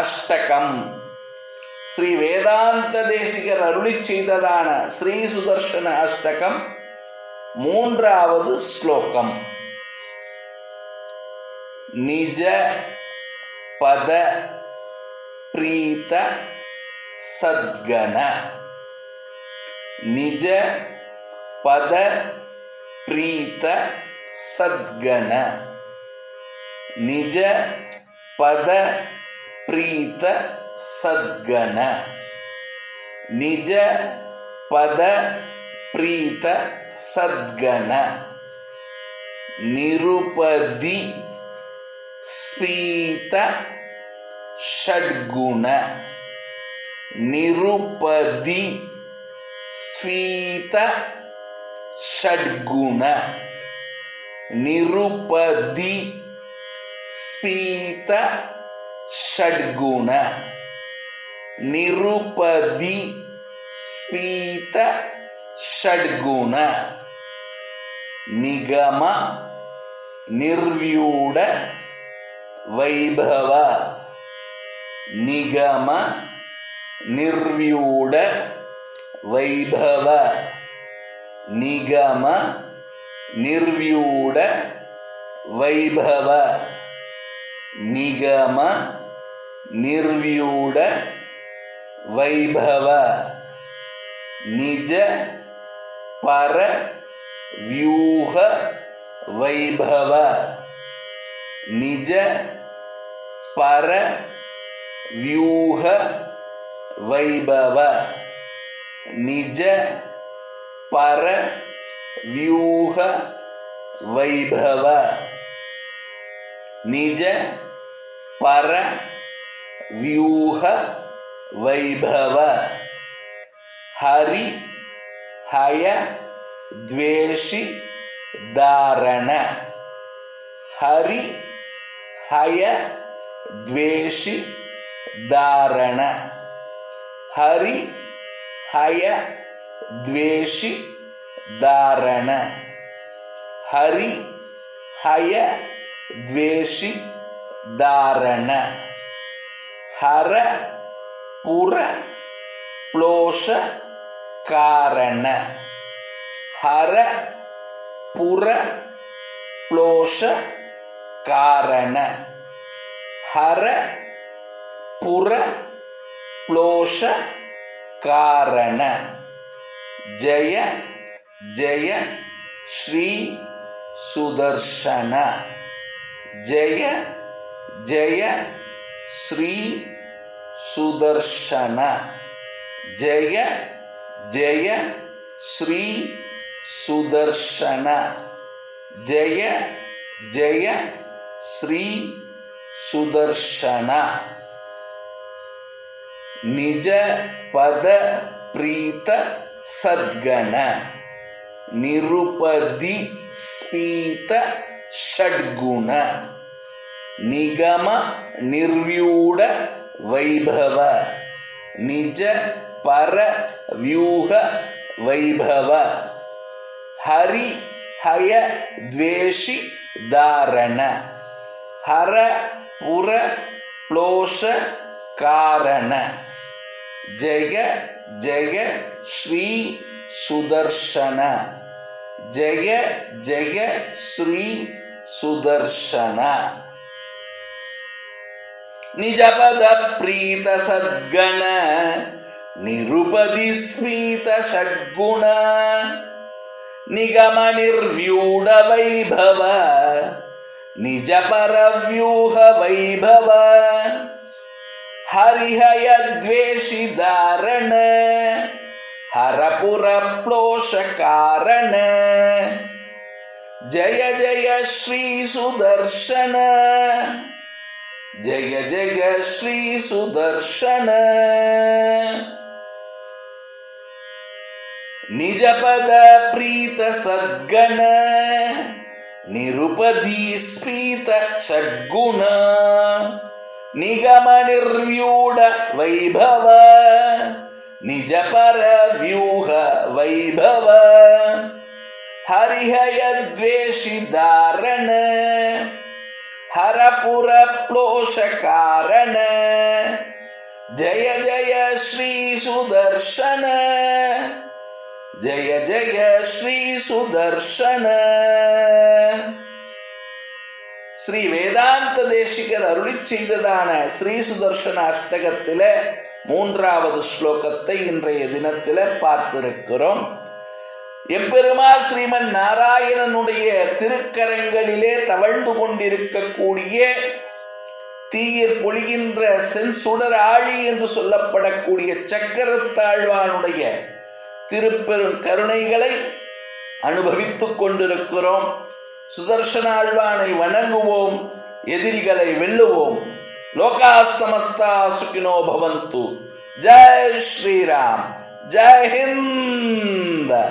அஷ்டகம். ஸ்ரீ வேதாந்த தேசிகர் அருளி செய்ததான ஸ்ரீ சுதர்ஷன அஷ்டகம் மூன்றாவது ஸ்லோகம். நிஜ பத பிரீத சத்கண நிஜ பத பிரீத சத்கண நிஜ பத प्रीत सद्गण निज पद प्रीत सद्गण निरुपदि स्पीत षड्गुण। निरुपदि स्वीत षड्गुण। निरुपदि स्पीत ஷட்குண நிருபதி ஸ்பீத ஷட்குண நிகம நிர்வியூட வைபவ நிகம நிர்வியூட வைபவ நிகம நிர்வியூட வைபவ നിഗമ നിർവ്യൂഢ വൈഭവ നിജ പര വ്യൂഹ വൈഭവ നിജ പര വ്യൂഹ വൈഭവ നിജ പര വ്യൂഹ വൈഭവ നിജ पर व्यूह वैभव। हरि, हय, द्वेषि, दारण। हरि, हय, द्वेषि, दारण। हरि, हय, द्वेषि, दारण। हरि, हय, द्वेषि தாரண ஹர புற ப்ளோஷ காரண. ஹர புற ப்ளோஷ காரண. ஹர புற ப்ளோஷ காரண. ஜெய ஜெய ஸ்ரீ சுதர்ஷன. ஜெய ಜಯ ಶ್ರೀ ಸುದರ್ಶನ ಜಯ ಜಯ ಶ್ರೀ ಸುದರ್ಶನ ಜಯ ಜಯ ಶ್ರೀ ಸುದರ್ಶನ ನಿಜ ಪದ ಪ್ರೀತ ಸದ್ಗಣ ನಿರುಪದಿ ಸ್ಫೀತ ಷಡ್ಗುಣ நிகம நிர்வியூட வைபவ. நிஜ பர வியூக வைபவ. ஹரி ஹய द्वेषि தாரண. ஹர புர ப்ளோஷ காரண. ஜெய ஜெய ஸ்ரீ சுதர்ஷன. ஜெய ஜெய ஸ்ரீ சுதர்ஷன. निज पद प्रीत सद्गण निरुपी स्मृतुण निगम निर्व्यूढ़ निजपर निजपदप्रीतसद्गण, निरुपदिस्मीतषड्गुण, निगमनिर्व्यूढवैभव, निजपरव्यूहवैभव, हरिहयद्वेषिदारण कारण जय जय श्री सुदर्शन ജയ ജയ ശ്രീ സുദർശന. നിജപദ പ്രീത സദ്ഗണ. നിരുപദി സ്ഫീത ഷഡ്ഗുണ. നിഗമനിർവ്യൂഢ വൈഭവ. നിജപര വ്യൂഹ വൈഭവ. ഹരിഹയദ്വേഷിധാരണ ஹரபுர ப்ளோஷகாரண ஜய ஜய ஸ்ரீ சுதர்ஷன ஜய ஜய ஸ்ரீ சுதர்ஷன ஸ்ரீ வேதாந்த தேசிகர் அருளி செய்ததான ஸ்ரீ சுதர்ஷன அஷ்டகத்தில மூன்றாவது ஸ்லோகத்தை இன்றைய தினத்தில பார்த்திருக்கிறோம். எம்பெருமாள் ஸ்ரீமன் நாராயணனுடைய திருக்கரங்களிலே தவழ்ந்து கொண்டிருக்கக்கூடிய தீயிற் பொழிகின்ற சென்சுடர் ஆழி என்று சொல்லப்படக்கூடிய சக்கரத்தாழ்வானுடைய திருப்பெரும் கருணைகளை அனுபவித்துக் கொண்டிருக்கிறோம். சுதர்ஷனாழ்வானை வணங்குவோம் எதிரிகளை வெல்லுவோம். லோகா சமஸ்தா சுகினோ பவந்து. ஜெய் ஸ்ரீராம் ஜெய் ஹிந்த்.